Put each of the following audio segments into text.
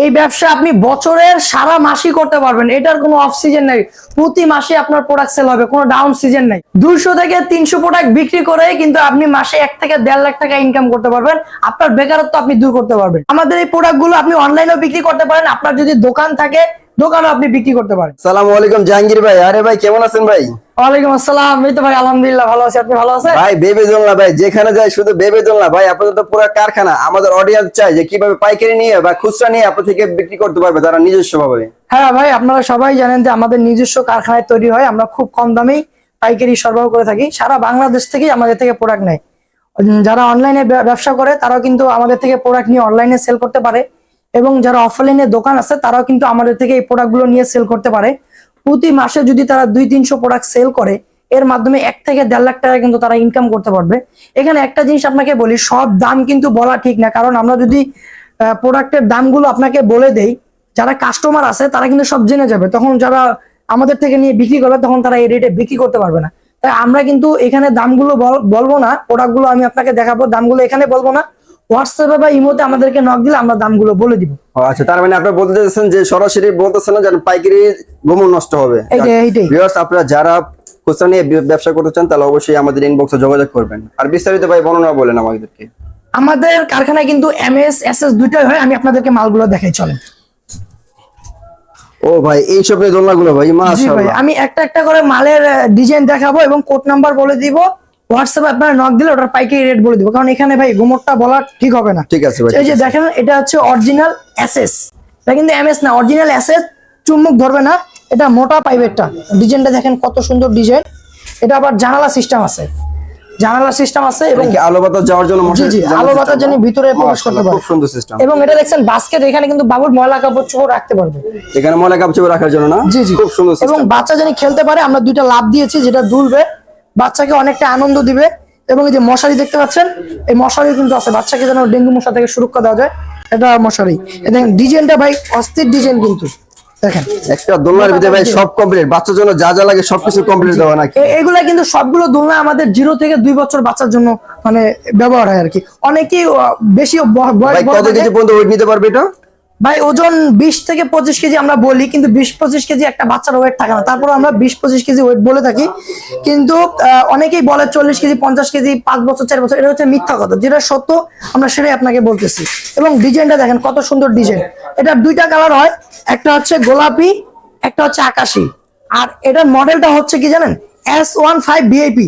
এই ব্যবসা আপনি বছরের সারা মাসই করতে পারবেন। এটার কোনো অফ সিজন নেই। প্রতি মাসে আপনার প্রোডাক্ট সেল হবে, কোনো ডাউন সিজন নেই। দুইশো থেকে তিনশো প্রোডাক্ট বিক্রি করে কিন্তু আপনি মাসে এক থেকে দেড় লাখ টাকা ইনকাম করতে পারবেন। আপনার বেকারত্ব আপনি দূর করতে পারবেন। আমাদের এই প্রোডাক্টগুলো আপনি অনলাইনেও বিক্রি করতে পারেন। আপনার যদি দোকান থাকে দোকানও আপনি বিক্রি করতে পারেন। সালাম আলাইকুম জাহাঙ্গীর ভাই। আরে ভাই কেমন আছেন ভাই? ওয়ালাইকুম আসসালাম। এই তো ভাই আলহামদুলিল্লাহ ভালো আছি। আপনি ভালো আছেন? ভাই বেবে দোলনা ভাই যেখানে যাই শুধু বেবে দোলনা। ভাই আপনাদের তো পুরো কারখানা আমাদের অডিয়েন্স চাই যে কীভাবে পাইকারি নিয়ে বা খুচরা নিয়ে আপনার থেকে বিক্রি করতে পারবে তারা নিজস্ব ভাবে। হ্যাঁ ভাই আপনারা সবাই জানেন যে আমাদের নিজস্ব কারখানায় তৈরি হয়। আমরা খুব কম দামেই পাইকারি সরবরাহ করে থাকি। সারা বাংলাদেশ থেকেই আমাদের থেকে প্রোডাক্ট নেয়। যারা অনলাইনে ব্যবসা করে তারাও কিন্তু আমাদের থেকে প্রোডাক্ট নিয়ে অনলাইনে সেল করতে পারে। এবং যারা অফলাইনে দোকান আছে, তারাও কিন্তু আমাদের থেকে এই প্রোডাক্টগুলো নিয়ে সেল করতে পারে। প্রতি মাসে যদি তারা দুই, তিনশো প্রোডাক্ট সেল করে, এর মাধ্যমে এক থেকে দেড় লাখ টাকা কিন্তু তারা ইনকাম করতে পারবে। এখানে একটা জিনিস আপনাকে বলি, সব দাম কিন্তু বলা ঠিক না। কারণ আমরা যদি প্রোডাক্টের দামগুলো আপনাকে বলে দেই, যারা কাস্টমার আছে, তারা কিন্তু সব জেনে যাবে। তখন যারা আমাদের থেকে নিয়ে বিক্রি করবে, তখন তারা এই রেটে বিক্রি করতে পারবে না। তাই আমরা কিন্তু এখানে দামগুলো বল- বলব না প্রোডাক্টগুলো আমি আপনাকে দেখাবো, দামগুলো এখানে বলব না। হোয়াটসঅ্যাপে বা ইমোতে আমাদেরকে নক দিলে আমরা দামগুলো বলে দিব। আচ্ছা তার মানে আপনারা বলতে চাইছেন যে সরাসরি বলতেছেন না যেন পাইকারি নষ্ট হবে। ভিউয়ার্স আপনারা যারা খুচরা নিয়ে ব্যবসা করতে চান তাহলে অবশ্যই আমাদের ইনবক্সে যোগাযোগ করবেন। আর বিস্তারিত ভাই বর্ণনা বলেন আমাদেরকে। আমাদের কারখানায় কিন্তু এম এস এস এস দুইটাই হয় আমি আপনাদেরকে মালগুলো দেখাই চলেন। ও ভাই এইসব নিয়ে দোলনাগুলো ভাই মাশাআল্লাহ। আমি একটা একটা করে মালের ডিজাইন দেখাবো এবং কোড নাম্বার বলে দিব। হোয়াটসঅ্যাপে আপনারা নক দিলে ওটার পাইকারি রেট বলে দিব। কারণ এখানে ভাই গোমরটা বলা ঠিক হবে না। ঠিক আছে ভাই এই যে দেখেন এটা হচ্ছে অরিজিনাল এসএস এটা কিন্তু এমএস না অরিজিনাল এসএস চুম্বক ধরবে না। এটা মোটা পাইপেরটা ডিজাইনটা দেখেন কত সুন্দর ডিজাইন এটা আবার জানালা সিস্টেম আছে। জানালা সিস্টেম আছে এবং আলো বাতাস যাওয়ার জন্য জি জি আলো বাতাস? যেন ভিতরে প্রবেশ করতে পারে। খুব সুন্দর সিস্টেম এবং এটা দেখছেন বাস্কেট এখানে কিন্তু বাবুর ময়লা কাপড় চোপড় রাখতে পারবে। এখানে ময়লা কাপড় রাখার জন্য না? জি জি। খুব সুন্দর এবং বাচ্চা যেন খেলতে পারে আমরা দুইটা লাভ দিয়েছি যেটা দুলবে। বাচ্চাকে অনেকটা আনন্দ দিবে। এবং এই যে মশারি দেখতে পাচ্ছেন এই মশারি কিন্তু আছে। বাচ্চাকে যেন ডেঙ্গু মশা থেকে সুরক্ষা দেওয়া যায় এটা মশারি। দেখেন ডিজাইনটা ভাই অস্থির ডিজাইন কিন্তু। দেখেন। একটা দোলনার ভিতরে ভাই সব কমপ্লিট বাচ্চার জন্য যা যা লাগে সবকিছু কমপ্লিট দেওয়া নাকি? এগুলা কিন্তু সবগুলো দোলনা আমাদের জিরো থেকে দুই বছর বাচ্চার জন্য মানে ব্যবহার হয় আর কি। অনেকেই বেশি ব- বয়স কত কেজি পর্যন্ত ওয়েট নিতে পারবে এটা? ভাই, ওজন বিশ থেকে পঁচিশ কেজি আমরা বলি, কিন্তু বিশ পঁচিশ কেজি একটা বাচ্চার ওয়েট থাকে না। তারপর আমরা বিশ পঁচিশ কেজি ওয়েট বলে থাকি। কিন্তু অনেকেই বলে চল্লিশ কেজি, পঞ্চাশ কেজি, পাঁচ বছর, চার বছর, এটা হচ্ছে মিথ্যা কথা। যেটা সত্য, আমরা সেটাই আপনাকে বলতেছি। এবং ডিজাইনটা দেখেন, কত সুন্দর ডিজাইন। এটা দুইটা কালার হয়, একটা হচ্ছে গোলাপি, একটা হচ্ছে আকাশি। আর এটার মডেলটা হচ্ছে কি জানেন? S one five VIP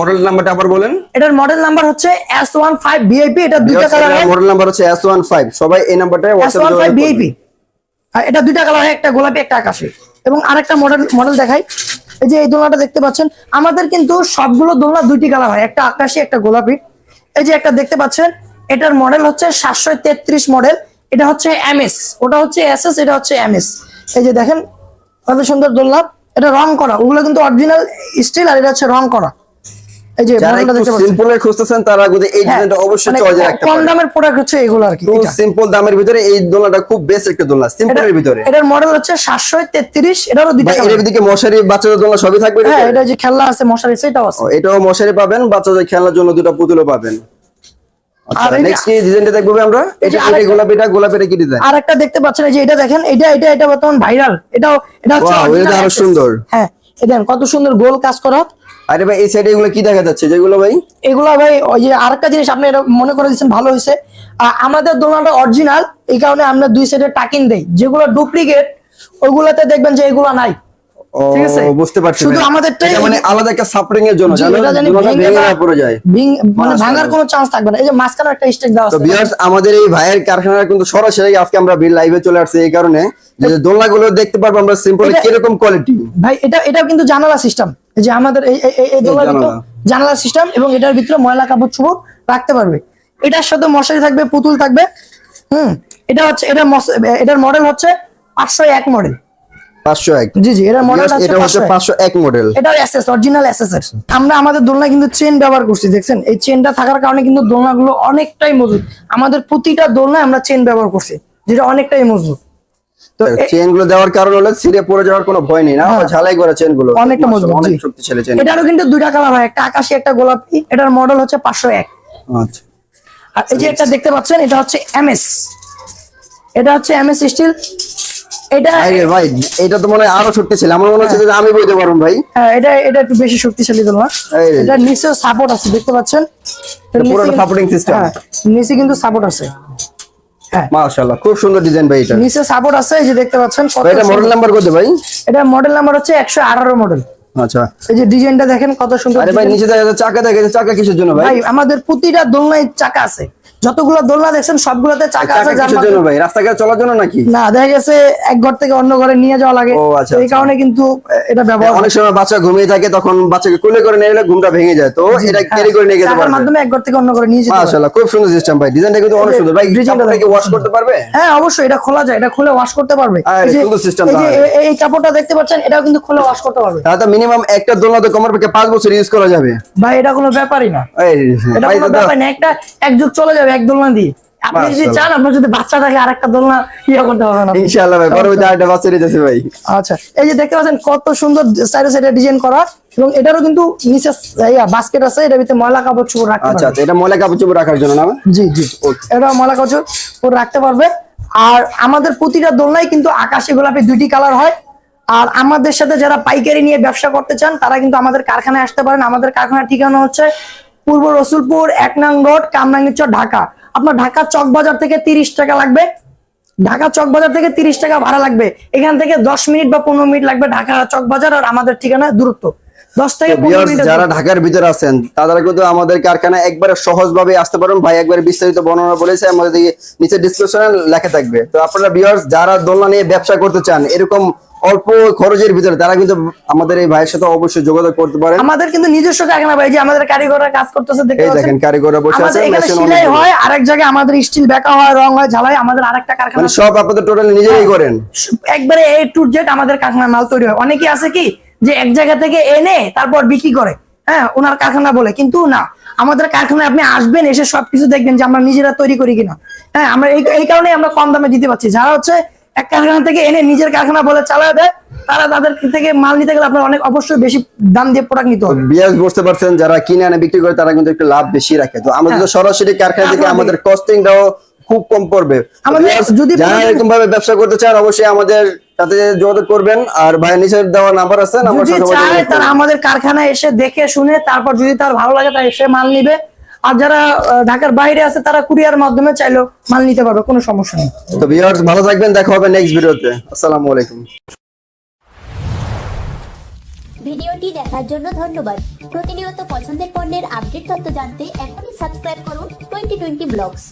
model নাম্বারটা আবার বলেন। এটার মডেল নাম্বার হচ্ছে এস এটা দুইটা কালার মডেল নাম্বার হচ্ছে এস ওয়ান ফাইভ সবাই এই নাম্বারটা এস ওয়ান ফাইভ বিআইপি এটা দুইটা কালার একটা গোলাপি একটা আকাশি। এবং আরেকটা মডেল মডেল দেখাই। এই যে এই দোলনাটা দেখতে পাচ্ছেন আমাদের কিন্তু সবগুলো দোলনা দুইটি কালার হয় একটা আকাশি একটা গোলাপি। এই যে একটা দেখতে পাচ্ছেন এটার মডেল হচ্ছে সাতশো তেত্রিশ মডেল এটা হচ্ছে এমএস ওটা হচ্ছে এসএস এটা হচ্ছে এমএস এই যে দেখেন কত সুন্দর দোলনা। এটা রং করা ওগুলো কিন্তু অরিজিনাল স্টিল আর এটা হচ্ছে রং করা। এই যে যারা একটু দেখতে পাচ্ছেন সিম্পল এর খুঁজতেছেন তারা কিন্তু এই হ্যাঁ, ডিজাইনটা অবশ্যই মানে চয়েস রাখতে কম দামের প্রোডাক্ট হচ্ছে এগুলো আর কি খুব সিম্পল দামের ভিতরে এই দোলনাটা খুব বেস্ট একটা দোলনা সিম্পলের ভিতরে। এটার মডেল হচ্ছে সাতশো তেত্রিশ এটারও দুইটা এর দিকে মশারি বাচ্চাদের দোলনা সবই থাকবে হ্যাঁ এটা যে খেলনা আছে মশারি সেটাও আছে। এটাও মশারি পাবেন বাচ্চাদের খেলার জন্য দুটো পুতুলও পাবেন। আচ্ছা আর এই যে- নেক্সট কি ডিজাইনটা দেখব আমরা? এটা এটা আরেকটা- গোলাপিটা গোলাপিটা কি ডিজাইন আর একটা দেখতে পাচ্ছেন এই যে এটা দেখেন এটা এটা এটা বর্তমান ভাইরাল এটাও এটা হচ্ছে আরও সুন্দর। হ্যাঁ দেখেন কত সুন্দর গোল কাজ করা। আরে ভাই, এই সাইডে এগুলো কি দেখা যাচ্ছে? যেগুলো ভাই? এগুলো ভাই, ওই যে আরেকটা জিনিস আপনি এটা মনে করে দিচ্ছেন ভালো হয়েছে। আমাদের দোলনাটা অরিজিনাল এই কারণে আমরা দুই সাইডে টাকিন দেই। যেগুলো ডুপ্লিকেট ওগুলাতে দেখবেন যে এগুলো নাই। ঠিক আছে? বুঝতে পারছি শুধু আমাদেরটাই- মানে আলাদা একটা সাপোর্টিং এর জন্য জি, জানেন এটা জানি দোলনাটা ভেঙে ভেঙে না পড়ে যায়। মানে। ভাঙার কোনো চান্স থাকবে না। এই যে মাঝখানে একটা স্টেক দেওয়া তো ভিউয়ার্স আমাদের এই ভাইয়ের কারখানার কিন্তু সরাসরি আজকে আমরা বিল লাইভে চলে আসছে এই কারণে যে দোলনাগুলো দেখতে পারব আমরা সিম্পল এটা- কীরকম কোয়ালিটি ভাই এটা এটাও কিন্তু জানালা সিস্টেম যে আমাদের এই এই- জানালা। জানালা সিস্টেম এবং এটার ভিতরে ময়লা কাপড় চোপড় রাখতে পারবে। এটার সাথে মশারি থাকবে পুতুল থাকবে। হুম এটা হচ্ছে এটা এটার মডেল হচ্ছে পাঁচশো এক মডেল পাঁচশো এক। জি জি এটার মডেল এটা হচ্ছে হচ্ছে পাঁচশো এক মডেল এটা এসএস অরিজিনাল এসএস আমরা আমাদের দোলনা কিন্তু চেন ব্যবহার করছি দেখছেন? এই চেনটা থাকার কারণে কিন্তু দোলনাগুলো অনেকটাই মজবুত। আমাদের প্রতিটা দোলনায় আমরা চেন ব্যবহার করছি যেটা অনেকটাই মজবুত। তো চেনগুলো দেওয়ার কারণ হলো ছিঁড়ে পড়ে যাওয়ার কোনো ভয় নেই না হ্যাঁ। ঝালাই করা চেনগুলো। অনেকটা মজবুত, অনেক। শক্তিশালী চেন এটারও কিন্তু দুইটা কালার হয় একটা আকাশি একটা গোলাপি। এটার মডেল হচ্ছে পাঁচশো এক। আচ্ছা। আর এই যে একটা দেখতে পাচ্ছেন এটা হচ্ছে এমএস এটা হচ্ছে এমএস স্টিল এটা ভাই এটা তো মনে হয় আরও ছোট্ট ছিল আমার মনে হচ্ছে যে আমি বইতে পারব ভাই। হ্যাঁ, এটা এটা একটু বেশি শক্তিশালী এটা নিচে সাপোর্ট আছে দেখতে পাচ্ছেন? পুরোটা হ্যাঁ, নিচে কিন্তু সাপোর্ট আছে। হ্যাঁ। মাশাআল্লাহ খুব সুন্দর ডিজাইন ভাই এটা। নিচে সাপোর্ট আছে এই যে দেখতে পাচ্ছেন এটা মডেল নাম্বার কত ভাই? এটা মডেল নাম্বার হচ্ছে একশো আঠারো মডেল আচ্ছা। এই যে ডিজাইনটা দেখেন কত সুন্দর আরে ভাই নিচে দেখা চাকা দেখা চাকা কিসের জন্য ভাই? ভাই আমাদের প্রতিটা দোলনায় চাকা আছে। যতগুলো দোলনা দেখছেন সবগুলোতে চাকা আছে জন্য ভাই? রাস্তাঘাটে চলার জন্য নাকি? না দেখা গেছে এক ঘর থেকে অন্য ঘরে নিয়ে যাওয়া লাগে। আচ্ছা, এই আচ্ছা। কারণে কিন্তু এটা ব্যবহার অনেক সময় বাচ্চা ঘুমিয়ে থাকে তখন বাচ্চাকে কোলে করে নিয়ে গেলে ঘুমটা ভেঙে যায়। তো এটা ক্যারি করে নিয়ে যেতে পারবে। মাধ্যমে এক ঘর থেকে অন্য ঘরে নিয়ে যেতে। মাশাআল্লাহ খুব সুন্দর সিস্টেম ভাই। ডিজাইনটা কিন্তু অনেক সুন্দর। ভাই design টা কাপড়টা কি ওয়াশ করতে পারবে? হ্যাঁ অবশ্যই এটা খোলা যায় এটা খুলে ওয়াশ করতে পারবে। সুন্দর system এই যে এই কাপড়টা দেখতে পাচ্ছেন এটাও কিন্তু খুলে ওয়াশ করতে পারবে। তাহলে মিনিমাম একটা দোলনা তো কমার পক্ষে পাঁচ বছর ইউজ করা যাবে। ভাই এটা কোনো ব্যাপারই না। এই এটা কোনো ব্যাপার না। একটা এক যুগ চলে যাবে এক দোলনা দিয়ে আপনি যদি চান আপনার যদি বাচ্চা থাকে আরেকটা দোলনা ইয়ে করতে হবে ইনশাআল্লাহ ভাই পরবর্তী আরেকটা বাচ্চা দিতেছে ভাই। আচ্ছা এই যে দেখতে পাচ্ছেন কত সুন্দর সাইডে সাইডে ডিজাইন করা এবং এটারও কিন্তু নিচে বাস্কেট আছে এটার ভিতরে ময়লা কাপড় চোপড় রাখতে আচ্ছা পারবে আচ্ছা এটা ময়লা কাপড় চোপড় রাখার জন্য না জি জি। এটা ময়লা কাপড় চোপড় রাখতে পারবে। আর আমাদের প্রতিটা দোলনায় কিন্তু আকাশি গোলাপি দুইটি কালার হয়। আর আমাদের সাথে যারা পাইকারি নিয়ে ব্যবসা করতে চান তারা কিন্তু আমাদের কারখানায় আসতে পারেন। আমাদের কারখানার ঠিকানা হচ্ছে পূর্ব রসুলপুর, এক নং রোড কামরাঙ্গীরচর ঢাকা। আপনার ঢাকা চক বাজার থেকে তিরিশ টাকা লাগবে। ঢাকা চক বাজার থেকে তিরিশ টাকা ভাড়া লাগবে। এখান থেকে দশ মিনিট বা পনেরো মিনিট লাগবে ঢাকা চক বাজার আর আমাদের ঠিকানা দূরত্ব। যারা ঢাকার ভিতরে আছেন তারা কিন্তু আমাদের কারখানায় একবারে সহজভাবে আসতে পারেন। ভাই একবারে বিস্তারিত বর্ণনা বলেছে আমাদের নিচে ডিসক্রিপশনে লেখা থাকবে। তো আপনারা ভিউয়ার্স যারা দোলনা নিয়ে ব্যবসা করতে চান এরকম অল্প খরচের ভিতরে তারা কিন্তু আমাদের এই ভাইয়ের সাথে অবশ্যই যোগাযোগ করতে পারেন। আমাদের কিন্তু নিজস্ব কারখানা ভাই যে আমাদের কারিগররা কাজ করতেছে দেখতে পাচ্ছেন? দেখেন কারিগররা বসে আছে এখানে সেলাই হয় আরেক জায়গায় আমাদের স্টিল বেকা হয় রং হয় ঝালাই আমাদের আরেকটা কারখানা মানে সব আপনাদের টোটাল নিজেরাই করেন। একবারে এ টু জেড আমাদের কারখানার মাল তৈরি হয়। অনেকে আছে কি যে এক জায়গা থেকে এনে তারপর বিক্রি করে। হ্যাঁ ওনার কারখানা বলে। কিন্তু না আমাদের কারখানায় আপনি আসবেন এসে সবকিছু দেখবেন যে আমরা নিজেরা তৈরি করি কিনা। হ্যাঁ আমরা এই কারণে আমরা কম দামে দিতে পারছি। যারা হচ্ছে এক কারখানা থেকে এনে নিজের কারখানা বলে চালায় দেয় তারা তাদের থেকে মাল নিতে গেলে আপনার অনেক অবশ্যই বেশি দাম দিয়ে প্রোডাক্ট নিতে হবে। বিয়াস বুঝতে পারছেন যারা কিনে আনে বিক্রি করে তারা কিন্তু একটু লাভ বেশি রাখে। তো আমাদের তো সরাসরি কারখানা থেকে কারখানা আমাদের কস্টিংটাও খুব কম পড়বে। যারা এরকম ভাবে ব্যবসা করতে চান অবশ্যই আমাদের সাথে যোগাযোগ করবেন। আর ভাইয়ের নিচে দেওয়া নাম্বার আছে নাম্বার যদি চায় তারা আমাদের কারখানায় এসে দেখে শুনে তারপর যদি তার ভালো লাগে তারা এসে মাল নিবে। আর যারা ঢাকার বাইরে আছে তারা কুরিয়ার মাধ্যমে চাইলেও মাল নিতে পারবে কোনো সমস্যা নেই। তো ভিউয়ার্স ভালো থাকবেন দেখা হবে নেক্সট ভিডিওতে আসসালামু আলাইকুম। ভিডিওটি দেখার জন্য ধন্যবাদ। প্রতিনিয়ত পছন্দের পণ্যের আপডেট তথ্য জানতে এখনই সাবস্ক্রাইব করুন টোয়েন্টি টোয়েন্টি ব্লগস।